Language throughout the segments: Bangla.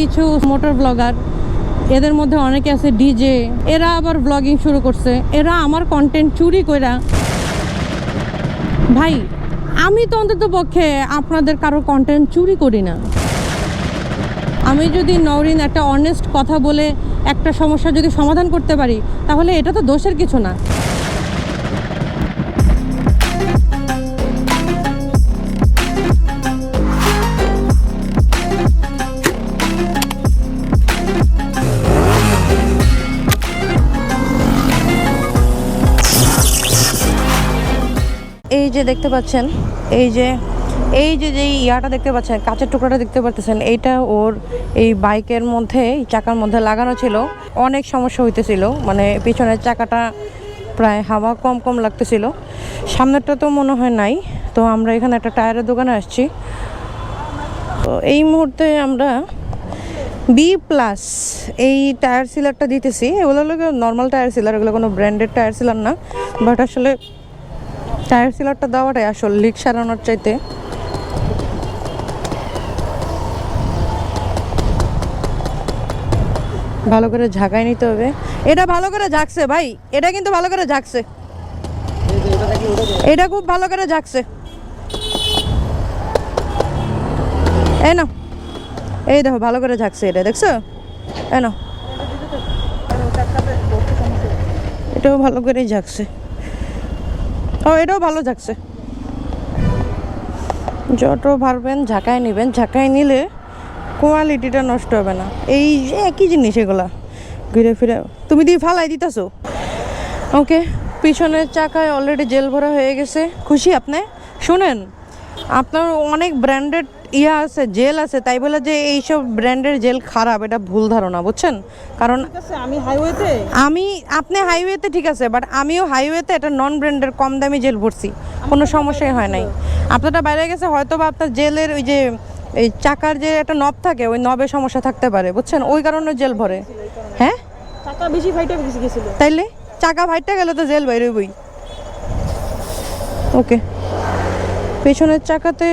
কিছু মোটর ব্লগার এদের মধ্যে অনেকে আছে ডিজে এরা আবার ব্লগিং শুরু করছে। এরা আমার কন্টেন্ট চুরি কইরা ভাই, আমি তো অন্তত পক্ষে আপনাদের কারও কন্টেন্ট চুরি করি না। আমি যদি নরিন একটা অনেস্ট কথা বলে একটা সমস্যা যদি সমাধান করতে পারি, তাহলে এটা তো দোষের কিছু না। এই যে দেখতে পাচ্ছেন, এই যে এই যে যে ইয়াটা দেখতে পাচ্ছেন, কাঁচের টুকরাটা দেখতে পাচ্ছেন এইটা ওর এই বাইকের মধ্যে চাকার মধ্যে লাগানো ছিল। অনেক সমস্যা হইতেছিল মানে পিছনের চাকাটা প্রায় হাওয়া কম কম লাগতেছিল। সামনেরটা তো মনে হয় নাই, তো আমরা এখানে একটা টায়ারের দোকানে আসছি। তো এই মুহূর্তে আমরা বি প্লাস এই টায়ার সিলারটা দিতেছি। এগুলো হলো নর্মাল টায়ার সিলার, এগুলো কোনো ব্র্যান্ডেড টায়ার সিলার না বাট আসলে টায়ার সিলারটা দেওয়াটাই আসল, লিক সারানোর চাইতে। ভালো করে ঝাঁকাই নিতে হবে। এটা ভালো করে ঝাঁকছে ভাই, এটা কিন্তু ভালো করে ঝাঁকছে। এটা খুব ভালো করে ঝাঁকছে। এই না এই দেখো, ভালো করে ঝাঁকছে এটা, দেখছ? এই না এটাও ভালো করেই ঝাঁকছে। ও, এটাও ভালো থাকছে যত পারবেন ঝাঁকায় নেবেন ঝাঁকায় নিলে কোয়ালিটিটা নষ্ট হবে না। এই একই জিনিস এগুলা, ঘুরে ফিরে। তুমি দিয়ে ফালাই দিতেছো? ওকে পিছনের চাকায় অলরেডি জেল ভরা হয়ে গেছে। খুশি আপনি? শুনেন। আপনার অনেক ব্র্যান্ডেড ইয়া আছে জেল আছে তাই বলে যে এইসব ব্র্যান্ডের জেল খারাপ এটা ভুল ধারণা বুঝছেন? কারণ আমি হাইওয়েতে আমি আপনি হাইওয়েতে ঠিক আছে বাট আমিও হাইওয়েতে একটা নন ব্র্যান্ডের কম দামি জেল ভরছি। কোনো সমস্যাই হয় নাই। আপনারটা বাইরে গেছে হয়তো বা আপনার জেলের ওই যে এই চাকার যে একটা নব থাকে ওই নবে সমস্যা থাকতে পারে বুঝছেন? ওই কারণে জেল ভরে। হ্যাঁ? টাকা বেশি ফাইটে গেছিল। তাইলে? চাকা ভাইটটা গেলে তো জেল বাইরে বই। ওকে। পেছনের চাকাতে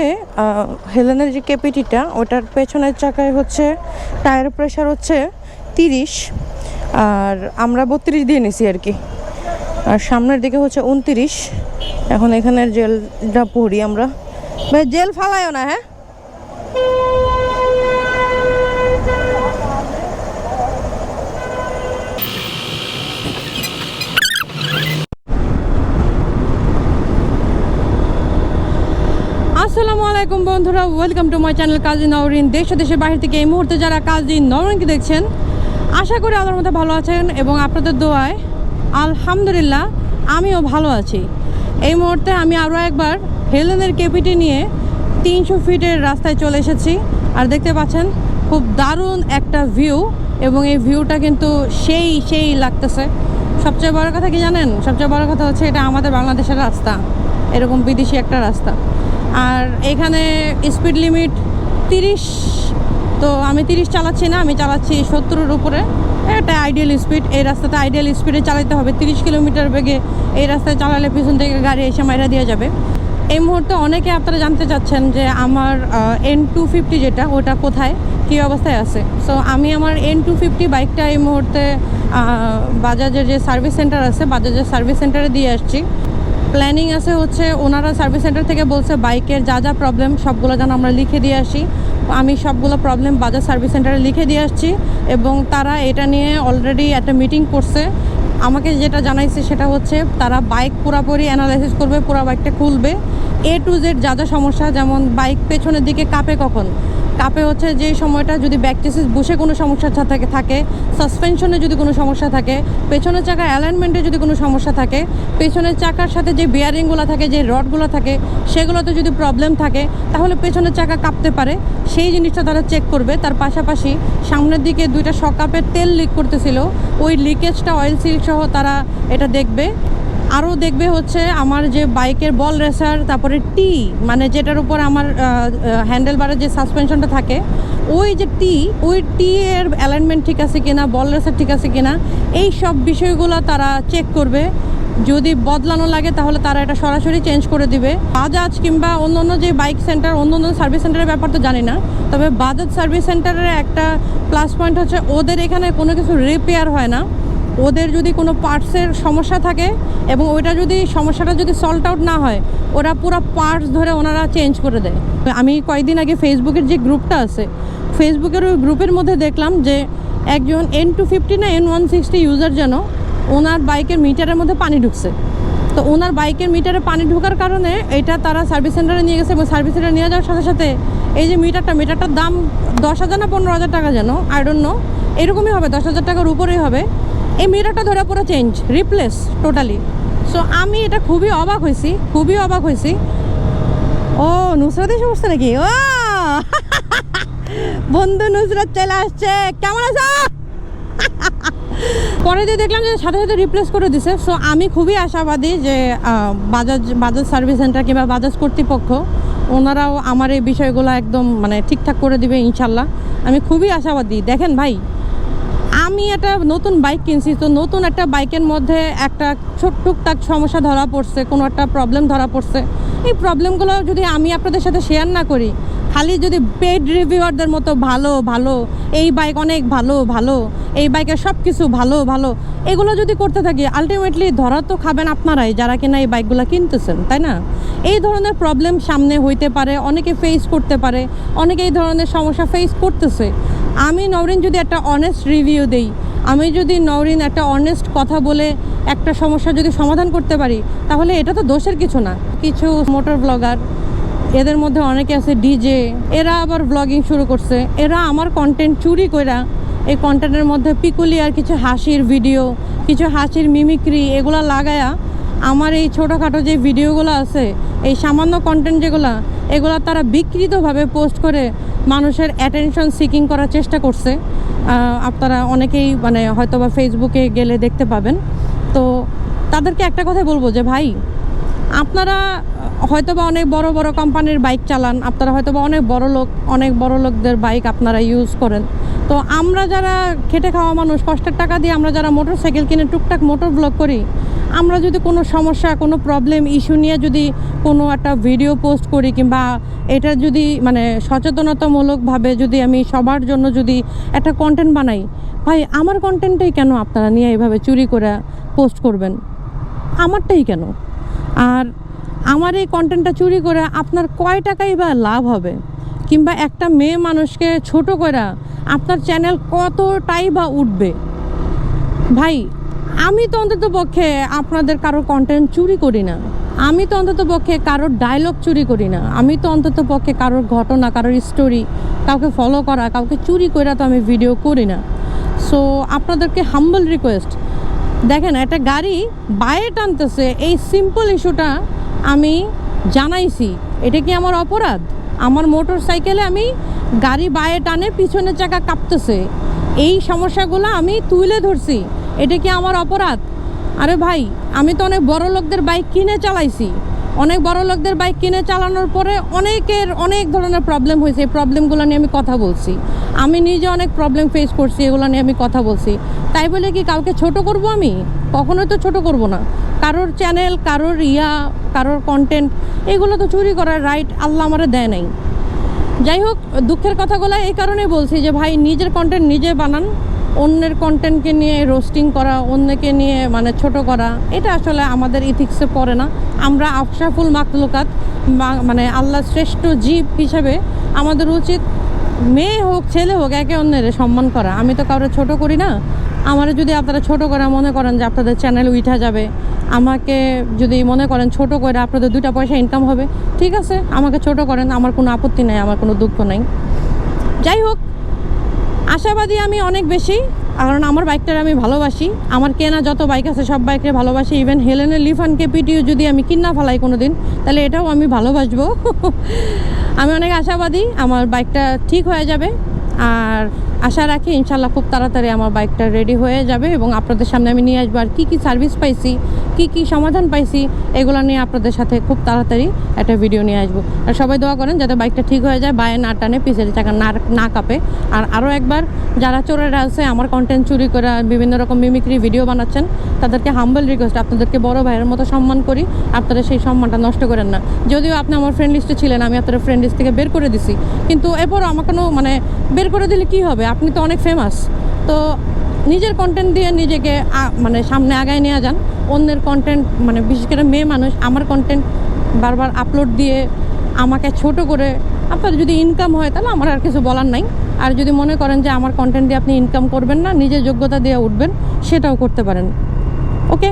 হেলেনের যে কেপিটিটা, ওটার পেছনের চাকায় হচ্ছে টায়ার প্রেশার হচ্ছে তিরিশ, আর আমরা বত্রিশ দিয়ে নিছি আর কি। আর সামনের দিকে হচ্ছে উনত্রিশ, এখন এখানের জেলটা পড়ি আমরা। ভাই, জেল ফালায়ও না হ্যাঁ? আসসালামু আলাইকুম বন্ধুরা welcome to my channel Kazi Nowrin দেশ দেশের বাইরে থেকে এই মুহূর্তে যারা কাজী নওরিনকে দেখছেন, আশা করি আল্লাহর মধ্যে ভালো আছেন এবং আপনাদের দোয়ায় আলহামদুলিল্লাহ আমিও ভালো আছি। এই মুহূর্তে আমি আরও একবার হেলেনের কেপিটি নিয়ে তিনশো ফিটের রাস্তায় চলে এসেছি। আর দেখতে পাচ্ছেন, খুব দারুণ একটা ভিউ এবং এই ভিউটা কিন্তু সেই সেই লাগতেছে। সবচেয়ে বড় কথা কি জানেন? সবচেয়ে বড় কথা হচ্ছে এটা আমাদের বাংলাদেশের রাস্তা। এরকম বিদেশি একটা রাস্তা। আর এখানে স্পিড লিমিট তিরিশ, তো আমি তিরিশ চালাচ্ছি না, আমি চালাচ্ছি সত্তরের উপরে। এটা আইডিয়াল স্পিড এই রাস্তাতে আইডিয়াল স্পিডে চালাতে হবে। তিরিশ কিলোমিটার বেগে এই রাস্তায় চালালে পিছন থেকে গাড়ি এসে মাইরা দিয়ে যাবে। এই মুহূর্তে অনেকে আপনারা জানতে চাচ্ছেন যে আমার এন টু ফিফটি যেটা, ওটা কোথায়? কী অবস্থায় আছে? সো আমি আমার এন টু ফিফটি বাইকটা এই মুহূর্তে বাজাজের যে সার্ভিস সেন্টার আছে, বাজাজের সার্ভিস সেন্টারে দিয়ে আসছি। প্ল্যানিং আছে হচ্ছে ওনারা সার্ভিস সেন্টার থেকে বলছে বাইকের যা যা প্রবলেম সবগুলো যেন আমরা লিখে দিয়ে আসি। আমি সবগুলো প্রবলেম বাজাজ সার্ভিস সেন্টারে লিখে দিয়ে আসছি এবং তারা এটা নিয়ে অলরেডি একটা মিটিং করছে। আমাকে যেটা জানাইছে সেটা হচ্ছে তারা বাইক পুরাপুরি অ্যানালাইসিস করবে, পুরো বাইকটা খুলবে। এ টু জেড যা যা সমস্যা, যেমন বাইক পেছনের দিকে কাঁপে কখন কাপে হচ্ছে যে সময়টা যদি ব্যাকটেসিস বসে কোনো সমস্যা থাকে থাকে সাসপেনশনে যদি কোনো সমস্যা থাকে, পেছনের চাকা অ্যালাইনমেন্টে যদি কোনো সমস্যা থাকে, পেছনের চাকার সাথে যে বিয়ারিংগুলো থাকে, যে রডগুলো থাকে, সেগুলোতে যদি প্রবলেম থাকে, তাহলে পেছনের চাকা কাঁপতে পারে। সেই জিনিসটা তারা চেক করবে। তার পাশাপাশি সামনের দিকে দুইটা সকাপের তেল লিক করতেছিল। ওই লিকেজটা অয়েল সিল্ক সহ তারা এটা দেখবে। আরও দেখবে হচ্ছে আমার যে বাইকের বল রেসার, তারপরে টি মানে যেটার উপর আমার হ্যান্ডেল বারের যে সাসপেনশনটা থাকে, ওই যে টি ওই টি এর অ্যালাইনমেন্ট ঠিক আছে কিনা, বল রেসার ঠিক আছে কিনা, এই সব বিষয়গুলো তারা চেক করবে। যদি বদলানো লাগে তাহলে তারা এটা সরাসরি চেঞ্জ করে দিবে। বাজাজ কিংবা অন্য অন্য যে বাইক সেন্টার অন্য অন্য সার্ভিস সেন্টারের ব্যাপার তো জানি না, তবে বাজাজ সার্ভিস সেন্টারের একটা প্লাস পয়েন্ট হচ্ছে, ওদের এখানে কোনো কিছু রিপেয়ার হয় না। ওদের যদি কোনো পার্টসের সমস্যা থাকে এবং ওইটা যদি সমস্যাটা যদি সল্ট আউট না হয়, ওরা পুরো পার্টস ধরে ওনারা চেঞ্জ করে দেয়। আমি কয়েকদিন আগে ফেসবুকের যে গ্রুপটা আছে, ফেসবুকের ওই গ্রুপের মধ্যে দেখলাম যে একজন এন টু ফিফটি না এন ওয়ান সিক্সটি ইউজার যেন ওনার বাইকের মিটারের মধ্যে পানি ঢুকছে। তো ওনার বাইকের মিটারে পানি ঢোকার কারণে এটা তারা সার্ভিস সেন্টারে নিয়ে গেছে এবং সার্ভিস সেন্টারে নিয়ে যাওয়ার সাথে সাথে এই যে মিটারটা, মিটারটার দাম দশ হাজার না পনেরো হাজার টাকা যেন আই নো এরকমই হবে, দশ হাজার টাকার উপরেই হবে। এই মিটারটা ধরে পুরো চেঞ্জ রিপ্লেস টোটালি সো আমি এটা খুবই অবাক হয়েছি, খুবই অবাক হয়েছি। ও নুসরাত সমস্যা নাকি? ও! বন্ধু নুসরাত চলে আসছে। কেমন আছো? পরে দিয়ে দেখলাম যে সাথে সাথে রিপ্লেস করে দিছে। সো আমি খুবই আশাবাদী যে বাজাজ বাজাজ সার্ভিস সেন্টার কিংবা বাজাজ কর্তৃপক্ষ, ওনারাও আমার এই বিষয়গুলো একদম মানে ঠিকঠাক করে দিবে ইনশাল্লাহ। আমি খুবই আশাবাদী। দেখেন ভাই আমি একটা নতুন বাইক কিনছি, তো নতুন একটা বাইকের মধ্যে একটা ছোট টুকটাক সমস্যা ধরা পড়ছে, কোনো একটা প্রবলেম ধরা পড়ছে। এই প্রবলেমগুলো যদি আমি আপনাদের সাথে শেয়ার না করি খালি যদি পেড রিভিউয়ারদের মতো ভালো ভালো, এই বাইক অনেক ভালো ভালো, এই বাইকের সব কিছু ভালো ভালো, এগুলো যদি করতে থাকি আলটিমেটলি ধরা তো খাবেন আপনারাই যারা কিনা এই বাইকগুলো কিনতেছেন, তাই না? এই ধরনের প্রবলেম সামনে হইতে পারে, অনেকে ফেস করতে পারে, অনেকে এই ধরনের সমস্যা ফেস করতেছে। আমি নওরিন যদি একটা অনেস্ট রিভিউ দেই, আমি যদি নওরিন একটা অনেস্ট কথা বলে একটা সমস্যা যদি সমাধান করতে পারি, তাহলে এটা তো দোষের কিছু না। কিছু মোটর ব্লগার এদের মধ্যে অনেকে আছে ডিজে এরা আবার ব্লগিং শুরু করছে। এরা আমার কন্টেন্ট চুরি কইরা এই কন্টেন্টের মধ্যে পিকুলিয়ার কিছু হাসির ভিডিও কিছু হাসির মিমিক্রি এগুলা লাগায়া আমার এই ছোটোখাটো যে ভিডিওগুলো আছে, এই সামান্য কন্টেন্ট যেগুলো, এগুলো তারা বিকৃতভাবে পোস্ট করে মানুষের অ্যাটেনশন সিকিং করার চেষ্টা করছে। আপনারা অনেকেই মানে হয়তো বা ফেসবুকে গেলে দেখতে পাবেন। তো তাদেরকে একটা কথা বলব যে, ভাই, আপনারা হয়তো বা অনেক বড় বড় কোম্পানির বাইক চালান, আপনারা হয়তো বা অনেক বড় লোক, অনেক বড় লোকদের বাইক আপনারা ইউজ করেন। তো আমরা যারা খেটে খাওয়া মানুষ, কষ্টের টাকা দিয়ে আমরা যারা মোটর সাইকেল কিনে টুকটাক মোটর ব্লগ করি, আমরা যদি কোনো সমস্যা, কোনো প্রবলেম ইস্যু নিয়ে যদি কোনো একটা ভিডিও পোস্ট করি কিংবা এটা যদি মানে সচেতনতামূলকভাবে যদি আমি সবার জন্য যদি একটা কন্টেন্ট বানাই, ভাই, আমার কন্টেন্টটাই কেন আপনারা নিয়ে এইভাবে চুরি করে পোস্ট করবেন? আমারটাই কেন? আর আমার এই কন্টেন্টটা চুরি করে আপনার কয় টাকাই বা লাভ হবে? কিংবা একটা মেয়ে মানুষকে ছোট করে আপনার চ্যানেল কতটাই বা উঠবে? ভাই, আমি তো অন্তত পক্ষে আপনাদের কারোর কন্টেন্ট চুরি করি না। আমি তো অন্তত পক্ষে কারোর ডায়লগ চুরি করি না। আমি তো অন্তত পক্ষে কারোর ঘটনা, কারোর স্টোরি কাউকে ফলো করা, কাউকে চুরি করে তো আমি ভিডিও করি না। সো আপনাদেরকে হাম্বল রিকোয়েস্ট দেখেন, একটা গাড়ি বাইরে টানতেছে, এই সিম্পল ইস্যুটা আমি জানাইছি, এটা কি আমার অপরাধ? আমার মোটর সাইকেলে আমি গাড়ি বায়ে টানে পিছনের চাকা কাঁপতেছে। এই সমস্যাগুলো আমি তুলে ধরছি, এটা কি আমার অপরাধ? আরে ভাই, আমি তো অনেক বড় লোকদের বাইক কিনে চালাইছি। অনেক বড় লোকদের বাইক কিনে চালানোর পরে অনেকের অনেক ধরনের প্রবলেম হয়েছে, এই প্রবলেমগুলো নিয়ে আমি কথা বলছি। আমি নিজে অনেক প্রবলেম ফেস করছি, এগুলো নিয়ে আমি কথা বলছি। তাই বলে কি কাউকে ছোট করব আমি? কখনোই তো ছোট করব না। কারোর চ্যানেল কারোর ইয়া কারোর কন্টেন্ট এগুলো তো চুরি করার রাইট আল্লাহ আমারে দেয় নাই। যাই হোক, দুঃখের কথাগুলো এই কারণে বলছি যে ভাই, নিজের কন্টেন্ট নিজে বানান, অন্যের কন্টেন্টকে নিয়ে রোস্টিং করা, অন্যকে নিয়ে মানে ছোট করা, এটা আসলে আমাদের ইথিক্সে পড়ে না। আমরা আফসাফুল মাকলুকাত মানে আল্লাহ শ্রেষ্ঠ জীব হিসাবে আমাদের উচিত, মেয়ে হোক, ছেলে হোক, একে অন্যের সম্মান করা। আমি তো কারোর ছোট করি না আমার যদি আপনারা ছোট করে মনে করেন যে আপনাদের চ্যানেল উঠা যাবে, আমাকে যদি মনে করেন ছোট করে আপনাদের দুটা পয়সা ইনকাম হবে, ঠিক আছে, আমাকে ছোট করেন, আমার কোনো আপত্তি নাই, আমার কোনো দুঃখ নাই। যাই হোক, আশাবাদী আমি অনেক বেশি, কারণ আমার বাইকটার আমি ভালোবাসি, আমার কেনা যত বাইক আছে সব বাইকে ভালোবাসি ইভেন হেলেনের লিফানকে পিটিও যদি আমি কিনা ফেলাই কোনো দিন তাহলে এটাও আমি ভালোবাসবো। আমি অনেক আশাবাদী, আমার বাইকটা ঠিক হয়ে যাবে, আর আশা রাখি ইনশাল্লাহ খুব তাড়াতাড়ি আমার বাইকটা রেডি হয়ে যাবে এবং আপনাদের সামনে আমি নিয়ে আসব আর কী কী সার্ভিস পাইছি, কী কী সমাধান পাইছি, এগুলো নিয়ে আপনাদের সাথে খুব তাড়াতাড়ি একটা ভিডিও নিয়ে আসব। আর সবাই দোয়া করেন যাতে বাইকটা ঠিক হয়ে যায়, বায়ে না টানে পিছের চাকা না না কাঁপে। আর আরও একবার, যারা চোরেরা আছে, আমার কন্টেন্ট চুরি করে বিভিন্ন রকম মিমিক্রি ভিডিও বানাচ্ছেন, তাদেরকে হাম্বল রিকোয়েস্ট আপনাদেরকে বড় ভাইয়ের মতো সম্মান করি, আপনারা সেই সম্মানটা নষ্ট করেন না। যদিও আপনি আমার ফ্রেন্ড লিস্টে ছিলেন, আমি আপনার ফ্রেন্ড লিস্ট থেকে বের করে দিছি, কিন্তু এরপরও আমার কোনো মানে বের করে দিলে কি হবে? আপনি তো অনেক ফেমাস তো নিজের কন্টেন্ট দিয়ে নিজেকে মানে সামনে আগায় নিয়ে যান। অন্যের কন্টেন্ট মানে বিশেষ করে মেয়ে মানুষ, আমার কন্টেন্ট বারবার আপলোড দিয়ে আমাকে ছোট করে আপনার যদি ইনকাম হয়, তাহলে আমার আর কিছু বলার নাই। আর যদি মনে করেন যে আমার কন্টেন্ট দিয়ে আপনি ইনকাম করবেন না, নিজের যোগ্যতা দিয়ে উঠবেন, সেটাও করতে পারেন। Okay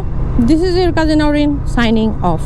this is your cousin Orin signing off